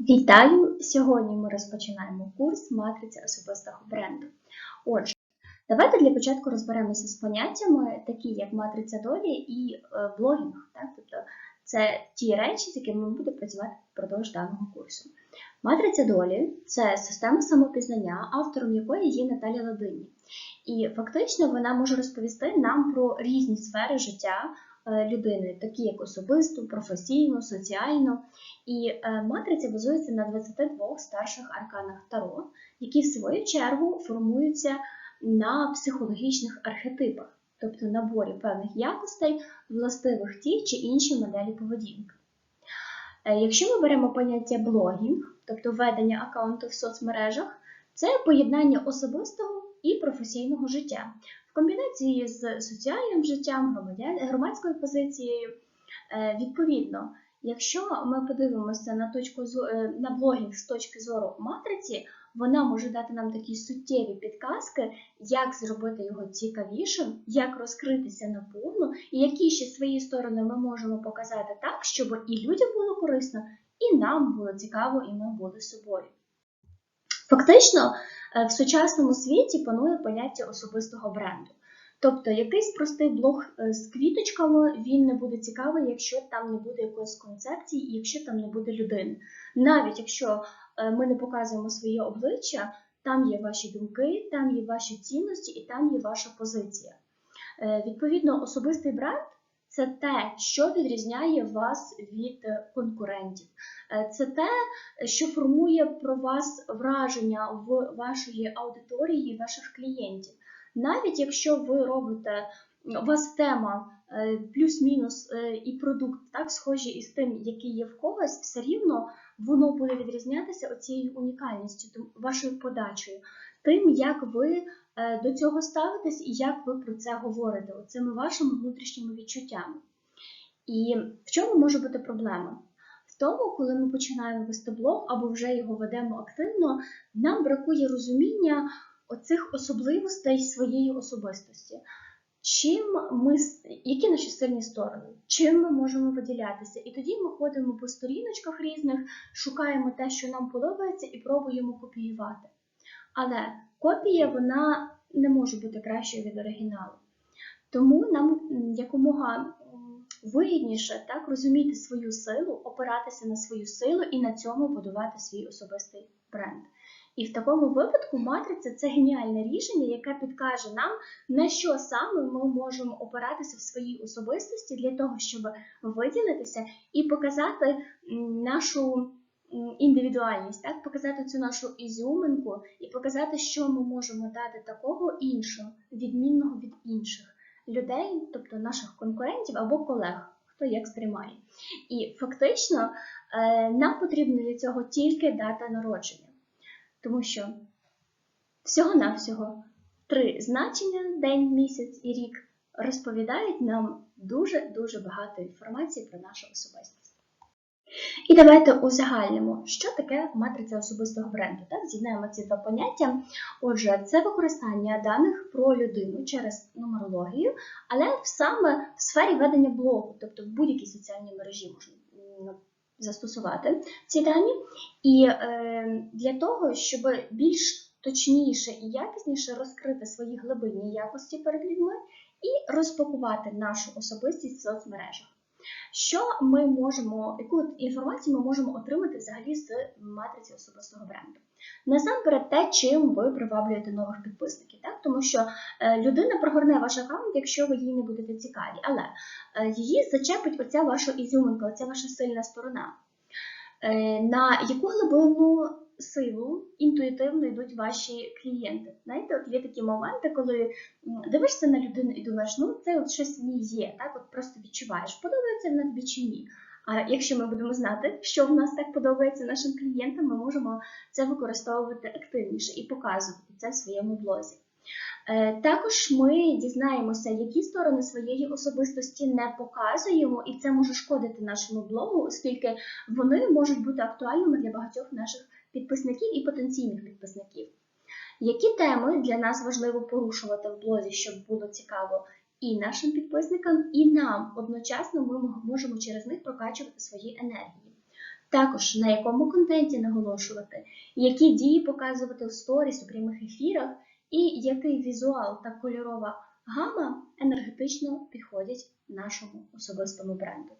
Вітаю! Сьогодні ми розпочинаємо курс матриця особистого бренду. Отже, давайте для початку розберемося з поняттями, такі як матриця долі і е, блогінг. Так? Тобто це ті речі, з якими ми будемо працювати впродовж даного курсу. Матриця долі це система самопізнання, автором якої є Наталя Ладині. І фактично вона може розповісти нам про різні сфери життя людини, такі як особисту, професійну, соціальну. І е, матриця базується на 22 старших арканах Таро, які в свою чергу формуються на психологічних архетипах, тобто наборі певних якостей, властивих тій чи іншій моделі поведінки. Е, Якщо ми беремо поняття блогінг, тобто ведення аккаунту в соцмережах, це поєднання особистого і професійного життя в комбінації з соціальним життям, громадською позицією. Е, Відповідно, Якщо ми подивимося на точку е, на блогінг з точки зору матриці, вона може дати нам такі суттєві підказки, як зробити його цікавішим, як розкритися наповну, і які ще свої сторони ми можемо показати так, щоб і людям було корисно, і нам було цікаво, і ми були собою. Фактично, е, в сучасному світі панує поняття особистого бренду. Тобто якийсь простий блог е, з квіточками він не буде цікавий, якщо там не буде якоїсь концепції і якщо там не буде людини. Навіть якщо е, ми не показуємо своє обличчя, там є ваші думки, там є ваші цінності і там є ваша позиція. Відповідно, особистий бренд це те, що відрізняє вас від е, конкурентів. Е, Це те, що формує про вас враження в вашої аудиторії, ваших клієнтів. Навіть якщо ви робите, у вас тема е, плюс-мінус і продукт так схожі із тим, який є в когось, все рівно воно буде відрізнятися оцією унікальністю, вашою подачею, тим, як ви до цього ставитесь і як ви про це говорите, оцими вашими внутрішніми відчуттями. І в чому може бути проблема? В тому, коли ми починаємо вести блог або вже його ведемо активно, нам бракує розуміння оцих особливостей своєї особистості. Чим ми, які наші сильні сторони, чим ми можемо виділятися? І тоді ми ходимо по сторіночках різних, шукаємо те, що нам подобається, і пробуємо копіювати. Але копія вона не може бути кращою від оригіналу. Тому нам якомога вигідніше так розуміти свою силу, опиратися на свою силу і на цьому будувати свій особистий бренд. І в такому випадку матриця це геніальне рішення, яке підкаже нам, на що саме ми можемо опиратися в своїй особистості для того, щоб виділитися і показати нашу індивідуальність, так? показати цю нашу ізюминку і показати, що ми можемо дати такого іншого, відмінного від інших людей, тобто наших конкурентів або колег, хто як сприймає. І фактично е, нам потрібно для цього тільки дата народження, тому що всього-навсього три значення день, місяць і рік розповідають нам дуже-дуже багато інформації про нашу особистість. І давайте узагальнимо, що таке матриця особистого бренду. Так, з'єднаємо ці два поняття. Отже, це використання даних про людину через нумерологію, але саме в сфері ведення блогу, тобто в будь-якій соціальній мережі можна застосувати ці дані. І е, для того, щоб більш точніше і якісніше розкрити свої глибинні якості перед людьми і розпакувати нашу особистість в соцмережах. Що ми можемо, яку інформацію ми можемо отримати взагалі з матриці особистого бренду? Насамперед, те, чим ви приваблюєте нових підписників, так? тому що е, людина прогорне ваш аккаунт, якщо ви їй не будете цікаві, але е, її зачепить оця ваша ізюминка, оця ваша сильна сторона. Е, на яку глибинну силу інтуїтивно йдуть ваші клієнти? Знаєте, от є такі моменти, коли дивишся на людину і думаєш, ну це от щось в ній є, так от просто відчуваєш, подобається вона тобі чи ні. А якщо ми будемо знати, що в нас так подобається нашим клієнтам, ми можемо це використовувати активніше і показувати це в своєму блозі. Е, Також ми дізнаємося, які сторони своєї особистості не показуємо, і це може шкодити нашому блогу, оскільки вони можуть бути актуальними для багатьох наших підписників і потенційних підписників. Які теми для нас важливо порушувати в блозі, щоб було цікаво і нашим підписникам, і нам одночасно ми можемо через них прокачувати свої енергії. також на якому контенті наголошувати, які дії показувати у сторіс, у прямих ефірах, і який візуал та кольорова гама енергетично підходять нашому особистому бренду.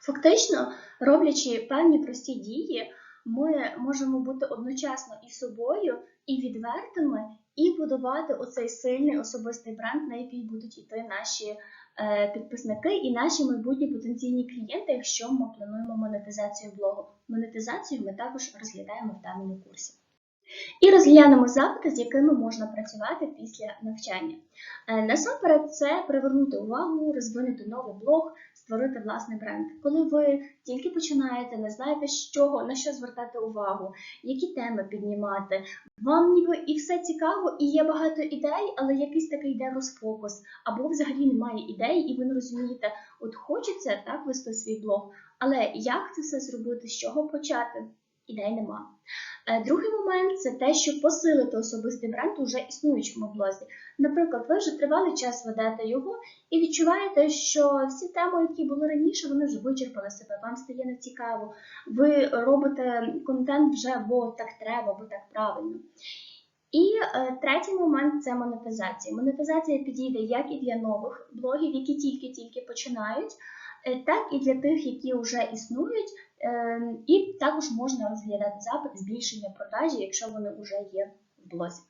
Фактично, роблячи певні прості дії, ми можемо бути одночасно і собою, і відвертими, і будувати оцей сильний особистий бренд, на який будуть йти наші е, підписники і наші майбутні потенційні клієнти, якщо ми плануємо монетизацію блогу. Монетизацію ми також розглядаємо в даному курсі. І розглянемо запити, з якими можна працювати після навчання. Е, Насамперед, це привернути увагу, розвинути новий блог, створити власний бренд. Коли ви тільки починаєте, не знаєте, з чого, на що звертати увагу, які теми піднімати. Вам ніби і все цікаво, і є багато ідей, але якийсь такий йде розфокус, або взагалі немає ідей, і ви не розумієте, от хочеться так вести свій блог, але як це все зробити, з чого почати? Ідей нема. Е, Другий момент це те, щоб посилити особистий бренд у вже існуючому блозі. Наприклад, ви вже тривалий час ведете його і відчуваєте, що всі теми, які були раніше, вони вже вичерпали себе, вам стає нецікаво. Ви робите контент вже, бо так треба, бо так правильно. І е, третій момент це монетизація. Монетизація підійде як і для нових блогів, які тільки-тільки починають, е, так і для тих, які вже існують. Е, І також можна розглядати запит збільшення продажі, якщо вони вже є в блозі.